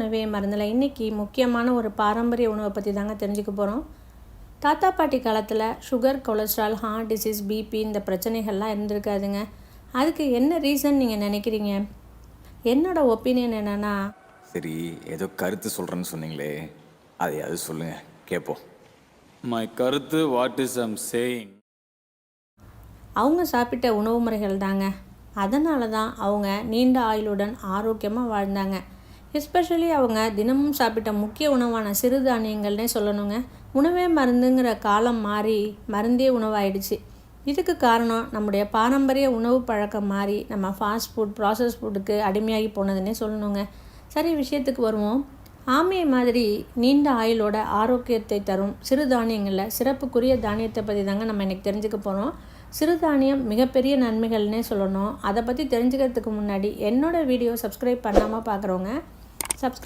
உணவே மருந்தில். இன்றைக்கி முக்கியமான ஒரு பாரம்பரிய உணவை பற்றி தாங்க தெரிஞ்சுக்க போகிறோம் தாத்தா பாட்டி காலத்தில் sugar cholesterol heart disease BP இந்த பிரச்சனைகள்லாம் இருந்திருக்காதுங்க. அதுக்கு என்ன ரீசன் நீங்கள் நினைக்கிறீங்க? என்னோட ஒப்பீனியன் என்னென்னா சரி ஏதோ கருத்து சொல்கிறேன்னு சொன்னீங்களே அதையாவது சொல்லுங்கள் கேட்போம் My கருத்து வாட் இஸ் ஐம் சேயிங் அவங்க சாப்பிட்ட உணவு முறைகள் தாங்க. அதனால தான் அவங்க நீண்ட ஆயுளுடன் ஆரோக்கியமாக வாழ்ந்தாங்க. எஸ்பெஷலி அவங்க தினமும் சாப்பிட்ட முக்கிய உணவான சிறுதானியங்கள்னே சொல்லணுங்க. உணவே மருந்துங்கிற காலம் மாறி மருந்தே உணவாயிடுச்சு. இதுக்கு காரணம் நம்முடைய பாரம்பரிய உணவு பழக்கம் மாறி நம்ம ஃபாஸ்ட் ஃபுட் ப்ராசஸ் ஃபுட்டுக்கு அடிமையாகி போனதுன்னே சொல்லணுங்க. சரி விஷயத்துக்கு வருவோம். ஆமையை மாதிரி நீண்ட ஆயுளோட ஆரோக்கியத்தை தரும் சிறுதானியங்களில் சிறப்புக்குரிய தானியத்தை பற்றி தாங்க நம்ம இன்றைக்கி தெரிஞ்சுக்க போகிறோம் சிறுதானியம் மிகப்பெரிய நன்மைகள்னே சொல்லணும். அதை பற்றி தெரிஞ்சுக்கிறதுக்கு முன்னாடி என்னோடய வீடியோ சப்ஸ்கிரைப் பண்ணாமல் பார்க்குறவங்க சப்ஸ்கிரைப்